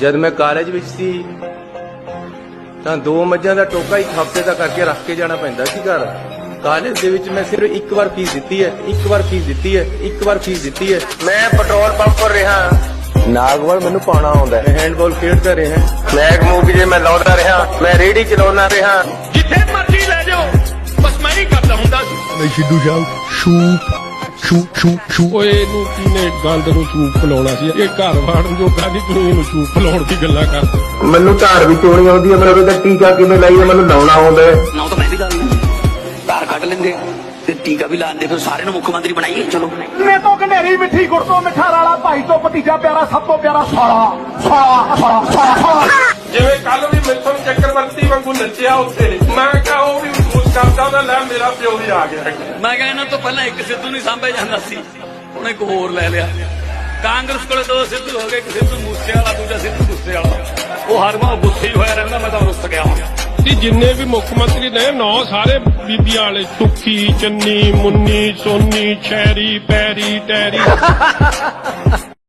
ਜਦ ਮੈਂ ਕਾਲਜ ਵਿੱਚ ਸੀ ਤਾਂ ਦੋ ਮੱਝਾਂ ਦਾ ਟੋਕਾ ਇੱਕ ਹਫ਼ਤੇ ਦਾ ਕਰਕੇ ਰੱਖ ਕੇ ਜਾਣਾ ਪੈਂਦਾ ਸੀ ਘਰ। ਕਾਲਜ ਦੇ ਵਿੱਚ ਮੈਂ ਸਿਰਫ ਇੱਕ ਵਾਰ ਫੀਸ ਦਿੱਤੀ ਹੈ ਇੱਕ ਵਾਰ ਫੀਸ ਦਿੱਤੀ ਹੈ ਇੱਕ ਵਾਰ ਫੀਸ ਦਿੱਤੀ ਹੈ। ਮੈਂ ਪੈਟਰੋਲ ਪੰਪ ਪਰ ਰਿਹਾ। ਨਾਗਵਲ ਮੈਨੂੰ ਪਾਣਾ ਆਉਂਦਾ ਹੈ। ਹੈਂਡਬਾਲ ਖੇਡਦਾ ਰਿਹਾ। ਮੈਂ ਮੂਵੀ ਜੇ ਮੈਂ ਲਾਉਂਦਾ ਰਿਹਾ ਮੈਂ ਰੇੜੀ ਚਲਾਉਂਦਾ ਰਿਹਾ। ਜਿੱਥੇ ਮਰਜ਼ੀ ਲੈ ਜਾਓ ਬਸ ਮੈਂ ਹੀ ਕਰਦਾ ਹੁੰਦਾ। ਸੀ ਮੈਂ ਸਿੱਧੂ ਸਾਹਿਬ ਸ਼ੂਪ ਸ਼ੂ ਸ਼ੂ ਸ਼ੂ ਓਏ ਇਹਨੂੰ ਕਿਨੇ ਗੰਦ ਨੂੰ ਚੂਪ ਪਿਲਾਉਣਾ ਸੀ? ਇਹ ਘਰ ਵਾੜਨ ਜੋਗਾ ਨਹੀਂ ਤੂੰ ਇਹਨੂੰ ਚੂਪ ਪਿਲਾਉਣ ਦੀ ਗੱਲਾਂ ਕਰ। ਮੈਨੂੰ ਧਾਰ ਵੀ ਚੋਣੀ ਆਉਂਦੀ ਹੈ ਮੇਰੇ ਉਹਦਾ ਟੀਕਾ ਕਿਵੇਂ ਲਾਈਏ? ਮੈਨੂੰ ਲਾਉਣਾ ਆਉਂਦਾ ਹੈ। ਨਾ ਤਾਂ ਮੈਂ ਵੀ ਲਾ ਲੈਂਦਾ ਧਾਰ ਕੱਢ ਲੈਂਦੇ ਤੇ ਟੀਕਾ ਵੀ ਲਾਉਂਦੇ ਫਿਰ ਸਾਰਿਆਂ ਨੂੰ ਮੁੱਖ ਮੰਤਰੀ ਬਣਾਈਏ ਚਲੋ। ਨੇ ਤੋਂ ਘਨੇਰੀ ਮਿੱਠੀ ਗੁੜ ਤੋਂ ਮਿੱਠਾ ਰਾਲਾ ਭਾਈ ਤੋਂ ਭਤੀਜਾ ਪਿਆਰਾ ਸਭ ਤੋਂ ਪਿਆਰਾ ਸਾਲਾ ਸਾਲਾ ਸਾਲਾ ਜਿਵੇਂ ਕੱਲ ਵੀ ਮਿਲਥਨ ਚੱਕਰਵਰਤੀ ਵਾਂਗੂ ਨੱਚਿਆ ਉੱਥੇ ਮੈਂ ਕਿਹਾ ਉਹਦਾ ਲੈ ਮੇਰਾ ਪਿਓ ਵੀ ਆ ਗਿਆ। ਮੈਂ ਕਿਹਾ ਇਹਨਾਂ ਤੋਂ ਪਹਿਲਾਂ ਇੱਕ ਸਿੱਧੂ ਨਹੀਂ ਸਾਂਭਿਆ ਜਾਂਦਾ ਸੀ। ਹੁਣ ਇੱਕ ਹੋਰ ਲੈ ਲਿਆ। ਕਾਂਗਰਸ ਕੋਲੇ ਦੋ ਸਿੱਧੂ ਹੋ ਗਏ ਇੱਕ ਸਿੱਧੂ ਮੂਸੇ ਵਾਲਾ ਦੂਜਾ ਸਿੱਧੂ ਗੁੱਸੇ ਵਾਲਾ। ਉਹ ਹਰ ਵਾਰ ਗੁੱਸੇ ਹੀ ਹੋਇਆ ਰਹਿੰਦਾ ਮੈਂ ਤਾਂ ਰੁੱਸ ਗਿਆ ਹਾਂ ਕਿ ਜਿੰਨੇ ਵੀ ਮੁੱਖ ਮੰਤਰੀ ਨੇ ਨੌ ਸਾਰੇ ਬੀਬੀਆਂ ਵਾਲੇ ਸੁੱਖੀ ਚੰਨੀ ਮੁੰਨੀ ਸੋਨੀ ਛੈਰੀ ਪੈਰੀ ਟੈਰੀ।